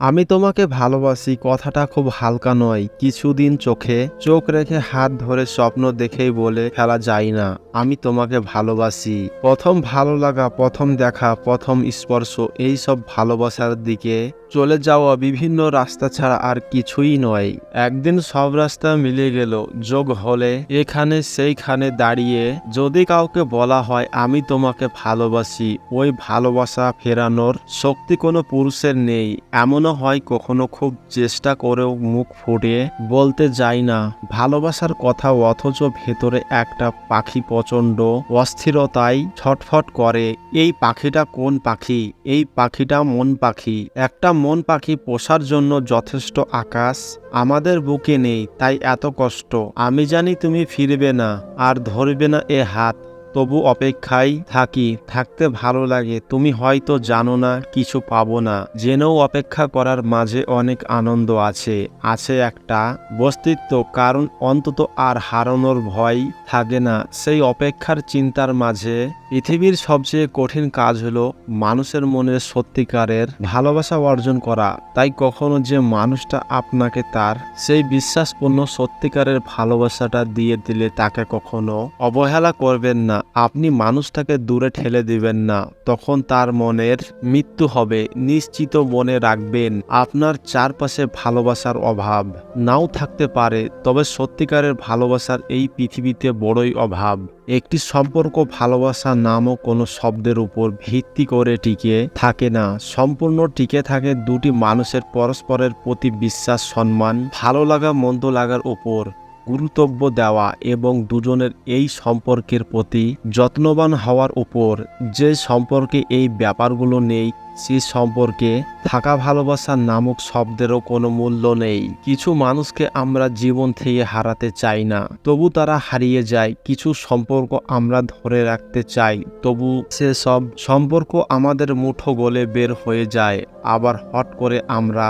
আমি তোমাকে ভালোবাসি, কথাটা খুব হালকা নয়। কিছুদিন চোখে চোখ রেখে হাত ধরে স্বপ্ন দেখেই বলে ফেলা যায় না, আমি তোমাকে ভালোবাসি। প্রথম ভালো লাগা, প্রথম দেখা, প্রথম স্পর্শ এই সব ভালোবাসার দিকে চলে যাওয়া বিভিন্ন রাস্তা ছাড়া আর কিছুই নয়। একদিন সব রাস্তা মিলে গেল, যোগ হলে এখানে সেইখানে দাঁড়িয়ে যদি কাউকে বলা হয়, আমি তোমাকে ভালোবাসি, ওই ভালোবাসা ফেরানোর শক্তি কোনো পুরুষের নেই। এমনও হয় কখনো খুব চেষ্টা করেও মুখ ফুটিয়ে বলতে যায় না। ভালোবাসার কথা অথচ ভেতরে একটা পাখি প্রচণ্ড অস্থিরতায় ছটফট করে, এই পাখিটা কোন পাখি? এই পাখিটা মন পাখি? একটা মন পাখি পোষার জন্য যথেষ্ট আকাশ আমাদের বুকে নেই, তাই এত কষ্ট। আমি জানি তুমি ফিরবে না, আর ধরবে না এ হাত। তবু অপেক্ষায় থাকি, থাকতে ভালো লাগে, তুমি হয়তো জানো না, কিছু পাবো না। জেনেও অপেক্ষা করার মাঝে অনেক আনন্দ আছে আছে একটা বস্তিত্ব, কারণ অন্তত আর হারানোর ভয় থাকে না। সেই অপেক্ষার চিন্তার মাঝে পৃথিবীর সবচেয়ে কঠিন কাজ হলো মানুষের মনে সত্যিকারের ভালোবাসা অর্জন করা। তাই কখনো যে মানুষটা আপনাকে তার সেই বিশ্বাসপূর্ণ সত্যিকারের ভালোবাসাটা দিয়ে দিলে তাকে কখনো অবহেলা করবেন না। আপনি মানুষটাকে দূরে ঠেলে দিবেন না, তখন তার মনের মৃত্যু হবে, নিশ্চিত মনে রাখবেন, আপনার চারপাশে ভালোবাসার অভাব নাও থাকতে পারে, তবে সত্যিকারের ভালোবাসার এই পৃথিবীতে বড়ই অভাব। একটি সম্পর্ক ভালোবাসা নামও কোনো শব্দের উপর ভিত্তি করে টিকে থাকে না, সম্পূর্ণ টিকে থাকে দুটি মানুষের পরস্পরের প্রতি বিশ্বাস, সম্মান, ভালো লাগা, মন্দ লাগার উপর। গুরুত্ব দেওয়া এবং দুজনের এই সম্পর্কের প্রতি যত্নবান হওয়ার উপর যে সম্পর্কে এই ব্যাপারগুলো নেই, সে সম্পর্কে থাকা ভালোবাসা নামক শব্দেরও কোনো মূল্য নেই। কিছু মানুষকে আমরা জীবন থেকে হারাতে চাই না, তবু তারা হারিয়ে যায়। কিছু সম্পর্ক আমরা ধরে রাখতে চাই, তবু সেসব সম্পর্ক আমাদের মুঠো গলে বের হয়ে যায়। আবার হট করে আমরা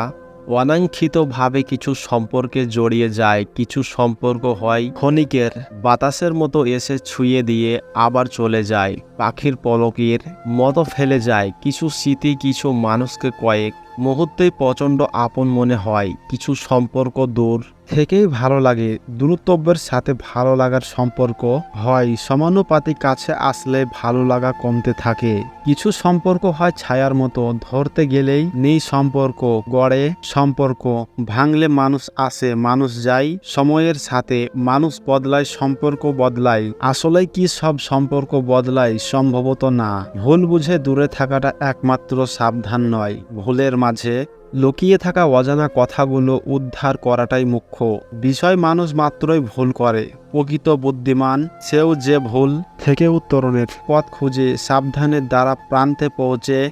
অনাকাঙ্ক্ষিতভাবে কিছু সম্পর্কে জড়িয়ে যায়, কিছু সম্পর্ক হয়, ক্ষণিকের বাতাসের মতো এসে ছুঁয়ে দিয়ে আবার চলে যায়, পাখির পলকের মতো ফেলে যায়, কিছু স্মৃতি, কিছু মানুষকে কয়েক মুহূর্তেই প্রচণ্ড আপন মনে হয়, কিছু সম্পর্ক দূর থেকেই ভালো লাগে। দূরত্বের সাথে ভালো লাগার সম্পর্ক হয়। সমানুপাতিক কাছে আসলে ভালো লাগা কমতে থাকে। কিছু সম্পর্ক হয় ছায়ার মতো, ধরতে গেলেই নেই সম্পর্ক, গড়ে সম্পর্ক। ভাঙলে মানুষ আসে, মানুষ যায়, সময়ের সাথে মানুষ বদলায়, সম্পর্ক বদলায়। আসলে কি সব সম্পর্ক বদলায়? সম্ভবত না। ভুল বুঝে দূরে থাকাটা একমাত্র সাবধান নয়। ভুলের মাঝে লুকিয়ে থাকা অজানা কথাগুলো উদ্ধার করাটাই মুখ্য। বিষয় মানুষ মাত্রই ভুল করে। প্রকৃত বুদ্ধিমান, সেও যে ভুল থেকে উত্তরণের পথ খুঁজে সাবধানের দ্বারা প্রান্তে পৌঁছে